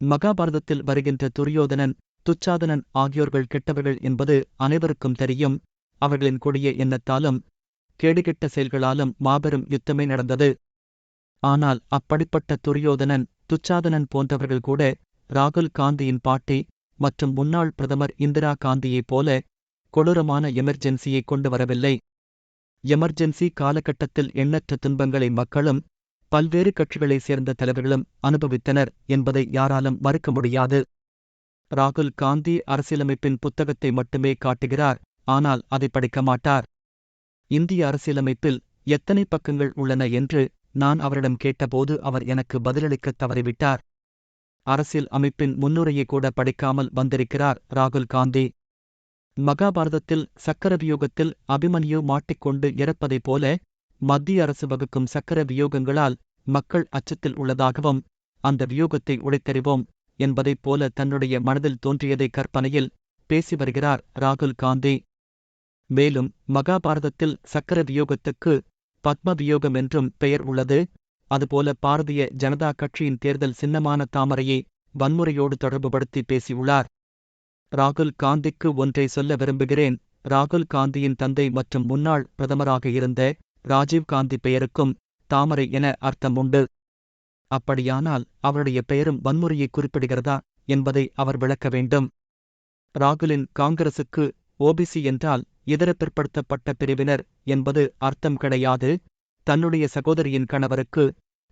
மகாபாரதத்தில் வருகின்ற துரியோதனன் துச்சாதனன் ஆகியோர்கள் கெட்டவர்கள் என்பது அனைவருக்கும் தெரியும். அவர்களின் கொடிய எண்ணத்தாலும் கேடுகெட்ட செயல்களாலும் மாபெரும் யுத்தமே நடந்தது. ஆனால் அப்படிப்பட்ட துரியோதனன் துச்சாதனன் போன்றவர்கள் கூட ராகுல் காந்தியின் பாட்டி மற்றும் முன்னாள் பிரதமர் இந்திரா காந்தியைப் போல கொடூரமான எமர்ஜென்சியை கொண்டு வரவில்லை. எமர்ஜென்சி காலகட்டத்தில் எண்ணற்ற துன்பங்களை மக்களும் பல்வேறு கட்சிகளைச் சேர்ந்த தலைவர்களும் அனுபவித்தனர் என்பதை யாராலும் மறுக்க முடியாது. ராகுல் காந்தி அரசியலமைப்பின் புத்தகத்தை மட்டுமே காட்டுகிறார் ஆனால் அதை படிக்க மாட்டார். இந்திய அரசியலமைப்பில் எத்தனை பக்கங்கள் உள்ளன என்று நான் அவரிடம் கேட்டபோது அவர் எனக்கு பதிலளிக்கத் தவறிவிட்டார். அரசியல் அமைப்பின் முன்னுரையை கூட படிக்காமல் வந்திருக்கிறார் ராகுல் காந்தி. மகாபாரதத்தில் சக்கரவியூகத்தில் அபிமன்யு மாட்டிக்கொண்டு இறப்பதைப் போல மத்திய அரசு வகுக்கும் சக்கர வியோகங்களால் மக்கள் அச்சத்தில் உள்ளதாகவும் அந்த வியோகத்தை உடைத்தறிவோம் என்பதைப் போல தன்னுடைய மனதில் தோன்றியதை கற்பனையில் பேசி வருகிறார் ராகுல் காந்தி. மேலும் மகாபாரதத்தில் சக்கர வியோகத்துக்கு பத்ம வியோகம் என்றும் பெயர் உள்ளது. அதுபோல பாரதிய ஜனதா கட்சியின் தேர்தல் சின்னமான தாமரையை வன்முறையோடு தொடர்புபடுத்தி பேசியுள்ளார். ராகுல் காந்திக்கு ஒன்றை சொல்ல விரும்புகிறேன். ராகுல் காந்தியின் தந்தை மற்றும் முன்னாள் பிரதமராக இருந்த ராஜீவ் காந்தி பெயருக்கும் தாமரை என அர்த்தம் உண்டு. அப்படியானால் அவருடைய பெயரும் வன்முறையை குறிப்பிடுகிறதா என்பதை அவர் விளக்க வேண்டும். ராகுலின் காங்கிரசுக்கு ஓபிசி என்றால் இதர பிற்படுத்தப்பட்ட பிரிவினர் என்பது அர்த்தம் கிடையாது. தன்னுடைய சகோதரியின் கணவருக்கு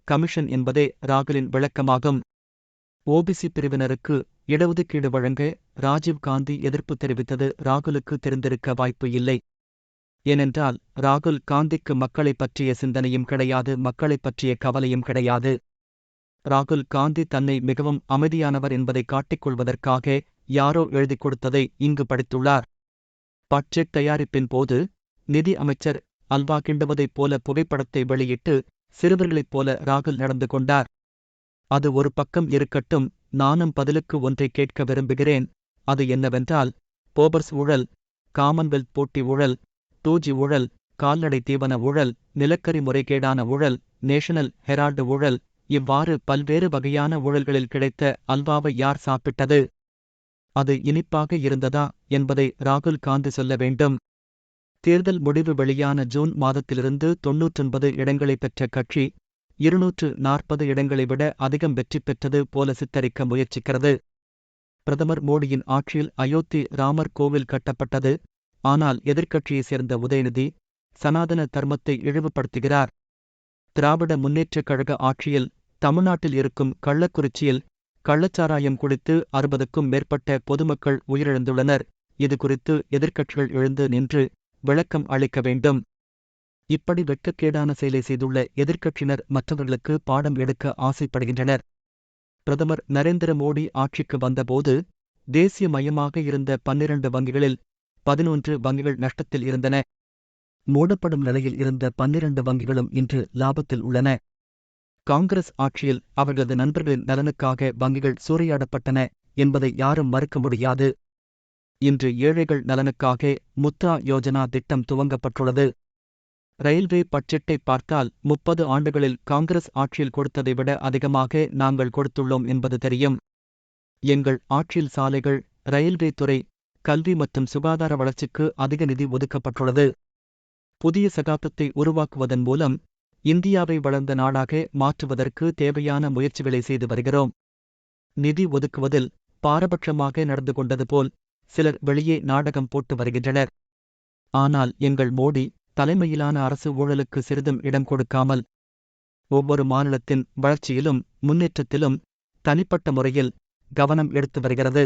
கமிஷன் என்பதே ராகுலின் விளக்கமாகும். ஓபிசி பிரிவினருக்கு இடஒதுக்கீடு வழங்க ராஜீவ் காந்தி எதிர்ப்பு தெரிவித்தது ராகுலுக்கு தெரிந்திருக்க வாய்ப்பு இல்லை. ஏனென்றால் ராகுல் காந்திக்கு மக்களைப் பற்றிய சிந்தனையும் கிடையாது மக்களைப் பற்றிய கவலையும் கிடையாது. ராகுல் காந்தி தன்னை மிகவும் அமைதியானவர் என்பதை காட்டிக்கொள்வதற்காக யாரோ எழுதிக் கொடுத்ததை இங்கு படித்துள்ளார். பட்ஜெட் தயாரிப்பின் போது நிதி அமைச்சர் அல்வா கிண்டுவதைப் போல புகைப்படத்தை வெளியிட்டு சிறுவர்களைப் போல ராகுல் நடந்து கொண்டார். அது ஒரு பக்கம் இருக்கட்டும் நானும் பதிலுக்கு ஒன்றை கேட்க விரும்புகிறேன். அது என்னவென்றால் போபர்ஸ் ஊழல் காமன்வெல்த் போட்டி ஊழல் டூஜி ஊழல் கால்நடை தீவன ஊழல் நிலக்கரி முறைகேடான ஊழல் நேஷனல் ஹெரால்டு ஊழல் இவ்வாறு பல்வேறு வகையான ஊழல்களில் கிடைத்த அல்வாவை யார் சாப்பிட்டது? அது இனிப்பாக இருந்ததா என்பதை ராகுல் காந்தி சொல்ல வேண்டும். தேர்தல் முடிவு வெளியான ஜூன் மாதத்திலிருந்து தொன்னூற்றொன்பது இடங்களை பெற்ற கட்சி இருநூற்று நாற்பது இடங்களை விட அதிகம் வெற்றி பெற்றது போல சித்தரிக்க முயற்சிக்கிறது. பிரதமர் மோடியின் ஆட்சியில் அயோத்தி ராமர் கோவில் கட்டப்பட்டது. ஆனால் எதிர்க்கட்சியைச் சேர்ந்த உதயநிதி சனாதன தர்மத்தை இழிவுபடுத்துகிறார். திராவிட முன்னேற்றக் கழக ஆட்சியில் தமிழ்நாட்டில் இருக்கும் கள்ளக்குறிச்சியில் கள்ளச்சாராயம் குடித்து அறுபதுக்கும் மேற்பட்ட பொதுமக்கள் உயிரிழந்துள்ளனர். இது குறித்து எதிர்க்கட்சிகள் எழுந்து நின்று விளக்கம் அளிக்க வேண்டும். இப்படி வெட்கக்கேடான செயலை செய்துள்ள எதிர்க்கட்சியினர் மற்றவர்களுக்கு பாடம் எடுக்க ஆசைப்படுகின்றனர். பிரதமர் நரேந்திர மோடி ஆட்சிக்கு வந்தபோது தேசிய மையமாக இருந்த பன்னிரண்டு வங்கிகளில் பதினொன்று வங்கிகள் நஷ்டத்தில் இருந்தன. மூடப்படும் நிலையில் இருந்த பன்னிரண்டு வங்கிகளும் இன்று லாபத்தில் உள்ளன. காங்கிரஸ் ஆட்சியில் அவர்களது நண்பர்களின் நலனுக்காக வங்கிகள் சூறையாடப்பட்டன என்பதை யாரும் மறுக்க முடியாது. இன்று ஏழைகள் நலனுக்காக முத்ரா யோஜனா திட்டம் துவங்கப்பட்டுள்ளது. ரயில்வே பட்ஜெட்டை பார்த்தால் முப்பது ஆண்டுகளில் காங்கிரஸ் ஆட்சியில் கொடுத்ததை விட அதிகமாக நாங்கள் கொடுத்துள்ளோம் என்பது தெரியும். எங்கள் ஆட்சியில் சாலைகள் ரயில்வே துறை கல்வி மற்றும் சுகாதார வளர்ச்சிக்கு அதிக நிதி ஒதுக்கப்பட்டுள்ளது. புதிய சகாப்தத்தை உருவாக்குவதன் மூலம் இந்தியாவை வளர்ந்த நாடாக மாற்றுவதற்கு தேவையான முயற்சிகளை செய்து வருகிறோம். நிதி ஒதுக்குவதில் பாரபட்சமாக நடந்து கொண்டது போல் சிலர் வெளியே நாடகம் போட்டு வருகின்றனர். ஆனால் எங்கள் மோடி தலைமையிலான அரசு ஊழலுக்கு சிறிதும் இடம் கொடுக்காமல் ஒவ்வொரு மாநிலத்தின் வளர்ச்சியிலும் முன்னேற்றத்திலும் தனிப்பட்ட முறையில் கவனம் எடுத்து வருகிறது.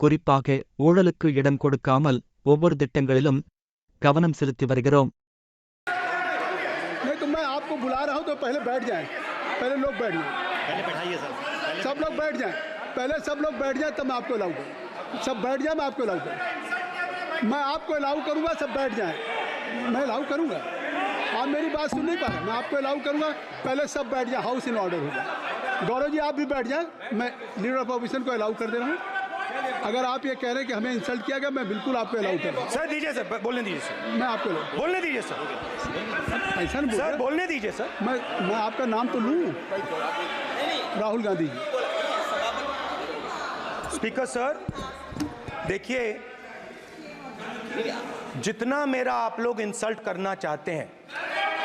குறிப்பாக ஊழலுக்கு இடம் கொடுக்காமல் ஒவ்வொரு திட்டங்களிலும் கவனம் செலுத்தி வருகிறோம் नहीं तो मैं आपको बुला रहा हूँ तो पहले बैठ जाएं पहले लोग बैठ जाएं पहले बैठाइए सर पहले सब लोग बैठ जाएं पहले सब लोग बैठ जाएं तब मैं आपको अलाउ करूँ सब बैठ जाएं मैं आपको अलाउ करूँ मैं आपको अलाउ करूँगा सब बैठ जाएं मैं अलाउ करूँगा आप मेरी बात सुन नहीं पा रहे मैं आपको अलाउ करूँगा पहले सब बैठ जाए हाउस इन ऑर्डर होगा गौरव जी आप भी बैठ जाएं मैं लीडर ऑफ ऑपोजिशन को अलाउ कर दे रहा हूँ अगर आप ये कह रहे हैं कि हमें इंसल्ट किया गया मैं बिल्कुल आपको अलाउ कर सर दीजिए सर बोलने दीजिए सर। मैं आपको बोलने दीजिए सर। ऐसा नहीं सर बोलने दीजिए सर। मैं मैं आपका नाम तो लूँ? राहुल गांधी जी। स्पीकर सर देखिए जितना मेरा आप लोग इंसल्ट करना चाहते हैं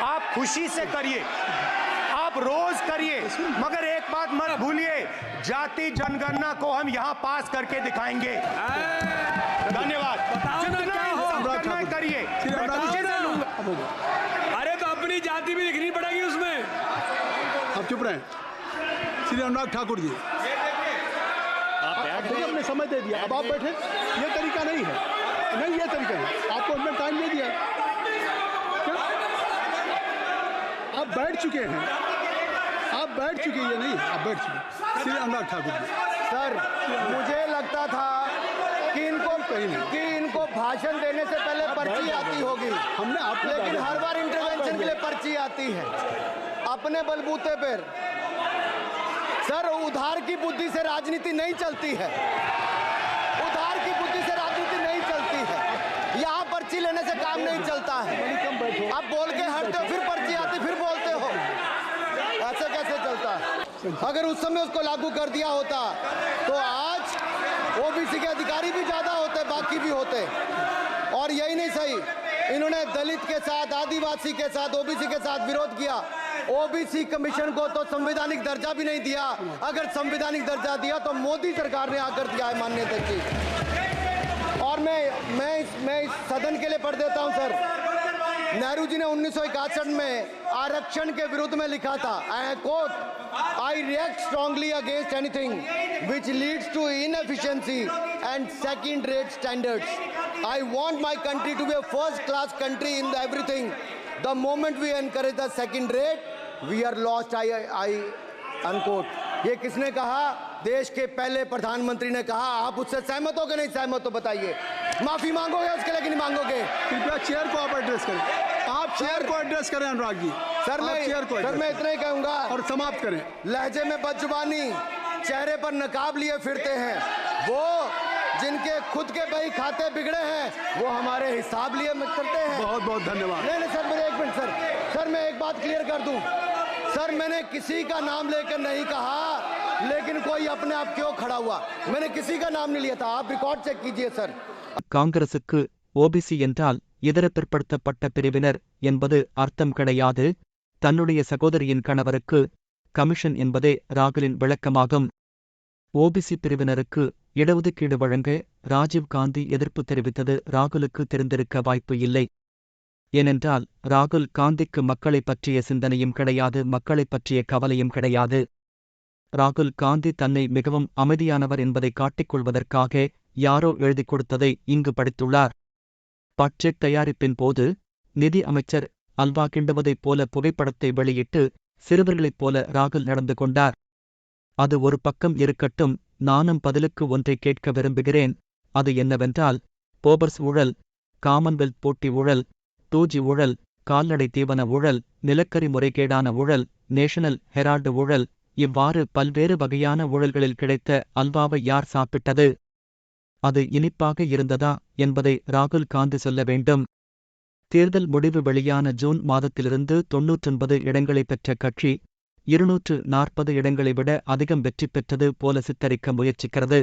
आप खुशी से करिए। आप रोज करिए मगर एक बात मत भूलिए जाति जनगणना को हम यहाँ पास करके दिखाएँगे। धन्यवाद। जितना करिए। अरे तो अपनी जाति भी दिखनी पड़ेगी उसमें। आप चुप रहें। श्री अनुराग ठाकुर जी। आप देखिए हमने समय दे दिया। अब आप बैठे। ये तरीका नहीं है। नहीं ये तरीका है। आपको हमने टाइम दे दिया। आप बैठ चुके हैं। बैठ चुके ये नहीं। आप बैठ चुके श्री अनुराग ठाकुर जी। सर मुझे लगता था कि इनको कहीं नहीं। कि इनको भाषण देने से पहले पर्ची आती होगी। हमने आपको लेकिन हर बार इंटरवेंशन के लिए पर्ची आती है। अपने बलबूते पर। सर उधार की बुद्धि से राजनीति नहीं चलती है। उधार की बुद्धि से राजनीति नहीं चलती है। यहाँ पर्ची लेने से काम नहीं चलता है। आप बोल के हटते हो फिर पर्ची आती फिर बोलते हो ऐसे कैसे चलता है अगर उस समय उसको लागू कर दिया होता तो आज ओबीसी के अधिकारी भी ज़्यादा होते, बाकी भी होते। और यही नहीं सही, इन्होंने दलित के साथ, आदिवासी के साथ ओबीसी के साथ विरोध किया। ओबीसी कमीशन को तो संवैधानिक दर्जा भी नहीं दिया। अगर संवैधानिक दर्जा दिया तो मोदी सरकार ने आकर दिया है मान्यता की और मैं मैं इस मैं इस सदन के लिए पढ़ देता हूँ, सर। नेहरू जी ने 1961 में आरक्षण के विरुद्ध में लिखा था। I quote I react strongly against anything which leads to inefficiency and second rate standards I want my country to be a first class country in everything the moment we encourage the second rate we are lost I I unquote ये किसने कहा? देश के पहले प्रधानमंत्री ने कहा। आप उससे सहमत हो कि नहीं सहमत हो बताइए। माफ़ी मांगोगे उसके नहीं मांगोगे? कृपया चेयर को आप एड्रेस करें। चेयर को एड्रेस करें अनुराग जी। सर मैं चेयर को सर मैं इतना ही कहूँगा। और समाप्त करें। लहजे में बदजुबानी चेहरे पर नकाब लिए फिरते हैं। वो जिनके खुद के बही खाते बिगड़े हैं वो हमारे हिसाब लिए करते हैं। बहुत बहुत धन्यवाद। नहीं नहीं सर मेरे एक मिनट सर सर मैं एक बात क्लियर कर दूँ। सर मैंने किसी का नाम लेकर नहीं कहा लेकिन कोई अपने आप क्यों खड़ा हुआ? मैंने किसी का नाम नहीं लिया था। आप रिकॉर्ड चेक कीजिए सर कांग्रेस ओबीसी இதர பிற்படுத்தப்பட்ட பிரிவினர் என்பது அர்த்தம் கிடையாது. தன்னுடைய சகோதரியின் கணவருக்கு கமிஷன் என்பதே ராகுலின் விளக்கமாகும். ஓபிசி பிரிவினருக்கு இடஒதுக்கீடு வழங்க ராஜீவ் காந்தி எதிர்ப்பு தெரிவித்தது ராகுலுக்கு தெரிந்திருக்க வாய்ப்பு இல்லை. ஏனென்றால் ராகுல் காந்திக்கு மக்களைப் பற்றிய சிந்தனையும் கிடையாது மக்களைப் பற்றிய கவலையும் கிடையாது. ராகுல் காந்தி தன்னை மிகவும் அமைதியானவர் என்பதை காட்டிக்கொள்வதற்காக யாரோ எழுதிக் கொடுத்ததை இங்கு படித்துள்ளார். பட்ஜெட் தயாரிப்பின் போது நிதி அமைச்சர் அல்வா கிண்டுவதைப் போல புகைப்படத்தை வெளியிட்டு சிறுவர்களைப் போல ராகுல் நடந்து கொண்டார். அது ஒரு பக்கம் இருக்கட்டும் நானும் பதிலுக்கு ஒன்றை கேட்க விரும்புகிறேன். அது என்னவென்றால் போபர்ஸ் ஊழல் காமன்வெல்த் போட்டி ஊழல் டூஜி ஊழல் கால்நடை தீவன ஊழல் நிலக்கரி முறைகேடான ஊழல் நேஷனல் ஹெரால்டு ஊழல் இவ்வாறு பல்வேறு வகையான ஊழல்களில் கிடைத்த அல்வாவை யார் சாப்பிட்டது? அது இனிப்பாக இருந்ததா என்பதை ராகுல் காந்தி சொல்ல வேண்டும். தேர்தல் முடிவு வெளியான ஜூன் மாதத்திலிருந்து தொன்னூற்றொன்பது இடங்களை பெற்ற கட்சி இருநூற்று நாற்பது இடங்களை விட அதிகம் வெற்றி பெற்றது போல சித்தரிக்க முயற்சிக்கிறது.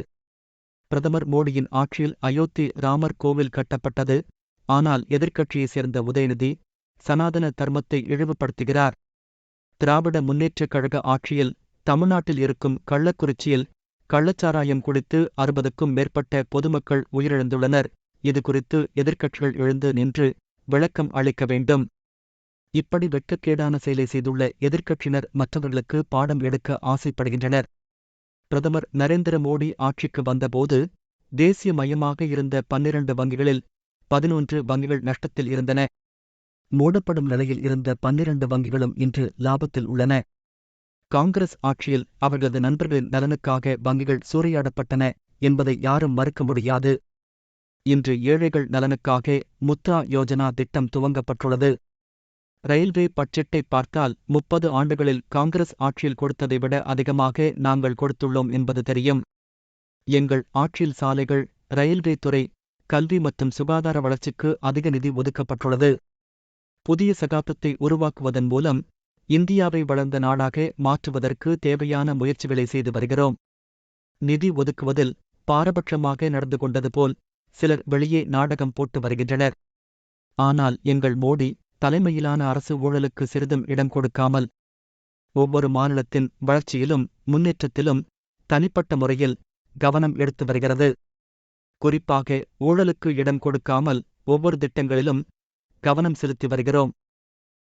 பிரதமர் மோடியின் ஆட்சியில் அயோத்தி ராமர் கோவில் கட்டப்பட்டது. ஆனால் எதிர்க்கட்சியைச் சேர்ந்த உதயநிதி சனாதன தர்மத்தை இழிவுபடுத்துகிறார். திராவிட முன்னேற்றக் கழக ஆட்சியில் தமிழ்நாட்டில் இருக்கும் கள்ளக்குறிச்சியில் கள்ளச்சாராயம் குடித்து அறுபதுக்கும் மேற்பட்ட பொதுமக்கள் உயிரிழந்துள்ளனர். இதுகுறித்து எதிர்க்கட்சிகள் எழுந்து நின்று விளக்கம் அளிக்க வேண்டும். இப்படி வெட்கக்கேடான செயலை செய்துள்ள எதிர்க்கட்சியினர் மற்றவர்களுக்கு பாடம் எடுக்க ஆசைப்படுகின்றனர். பிரதமர் நரேந்திர மோடி ஆட்சிக்கு வந்தபோது தேசிய மையமாக இருந்த பன்னிரண்டு வங்கிகளில் பதினொன்று வங்கிகள் நஷ்டத்தில் இருந்தன. மூடப்படும் நிலையில் இருந்த பன்னிரண்டு வங்கிகளும் இன்று லாபத்தில் உள்ளன. காங்கிரஸ் ஆட்சியில் அவர்களது நண்பர்களின் நலனுக்காக வங்கிகள் சூறையாடப்பட்டன என்பதை யாரும் மறுக்க முடியாது. இன்று ஏழைகள் நலனுக்காக முத்ரா யோஜனா திட்டம் துவங்கப்பட்டுள்ளது. ரயில்வே பட்ஜெட்டை பார்த்தால் முப்பது ஆண்டுகளில் காங்கிரஸ் ஆட்சியில் கொடுத்ததை விட அதிகமாக நாங்கள் கொடுத்துள்ளோம் என்பது தெரியும். எங்கள் ஆட்சியில் சாலைகள் ரயில்வே துறை கல்வி மற்றும் சுகாதார வளர்ச்சிக்கு அதிக நிதி ஒதுக்கப்பட்டுள்ளது. புதிய சகாப்தத்தை உருவாக்குவதன் மூலம் இந்தியாவை வளர்ந்த நாடாக மாற்றுவதற்கு தேவையான முயற்சிகளை செய்து வருகிறோம். நிதி ஒதுக்குவதில் பாரபட்சமாக நடந்து கொண்டது போல் சிலர் வெளியே நாடகம் போட்டு வருகின்றனர். ஆனால் எங்கள் மோடி தலைமையிலான அரசு ஊழலுக்கு சிறிதும் இடம் கொடுக்காமல் ஒவ்வொரு மாநிலத்தின் வளர்ச்சியிலும் முன்னேற்றத்திலும் தனிப்பட்ட முறையில் கவனம் எடுத்து வருகிறது. குறிப்பாக ஊழலுக்கு இடம் கொடுக்காமல் ஒவ்வொரு திட்டங்களிலும் கவனம் செலுத்தி வருகிறோம்.